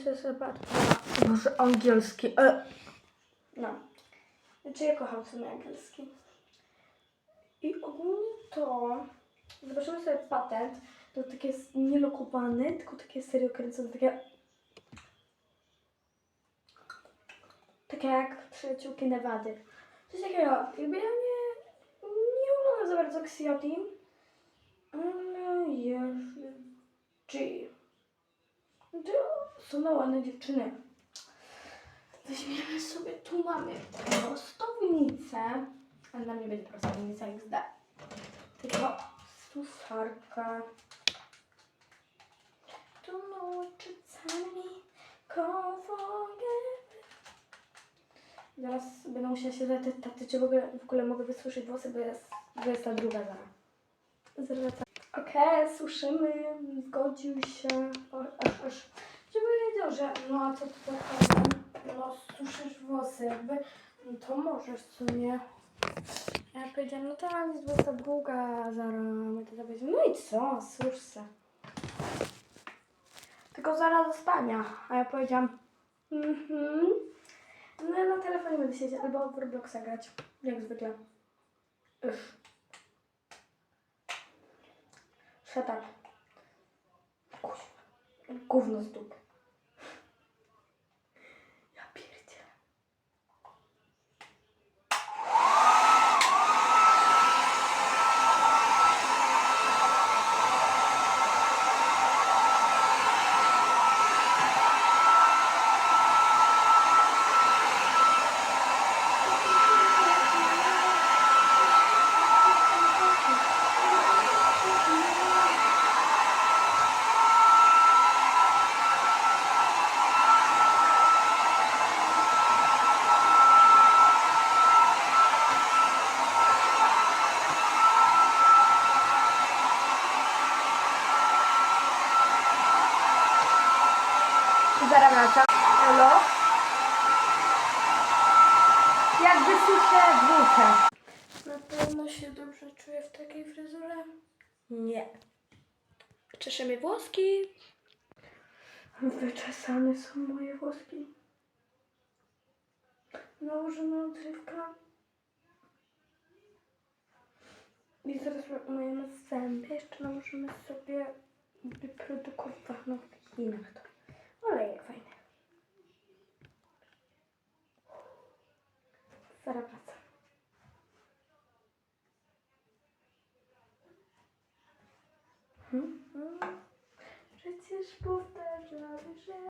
is about... Boże, angielski. E. No. Znaczy ja kocham sobie angielski. I ogólnie to... Zobaczymy sobie patent. To takie jest nielokowany, tylko takie serio kręcone, takie... Takie jak przyjaciółki Nevady. Coś takiego. Jakby ja nie... Nie oglądam za bardzo Xioti. Ale jest... G. To są na ładne dziewczyny. Weźmiemy sobie, tu mamy prostownicę, ale dla mnie będzie prostownica XD. Tylko susarka. Tu nauczycami kowoje. Zaraz będę musiała się zatytać, czy w ogóle, w ogóle mogę wysuszyć włosy, bo jest 22 zaraz. Zaraz. Okej, suszymy, zgodził się, o, aż, aż, żeby wiedział, że no a co ty tak no suszysz włosy, jakby, no to możesz, co nie? Ja powiedziałam, no tak, jest 22, zaraz my to zobaczymy. No i co, susz se. Tylko zaraz do spania, a ja powiedziałam, mhm. No ja na telefonie będę siedzieć albo w Robloxa grać, jak zwykle. Uff. Kuźwa. Gówno z dupy. Ja pierdzielę. Zaraz wracam. Elo? Jak wysuszę włóczę. Na pewno się dobrze czuję w takiej fryzurze? Nie. Czeszę mi włoski. Wyczesane są moje włoski. Nałożona odżywka. I zaraz umyjemy zęby. Jeszcze nałożymy sobie wyprodukowaną w Chinach Zaraz wracam. Hmm? hmm? Przecież powtarzam, że...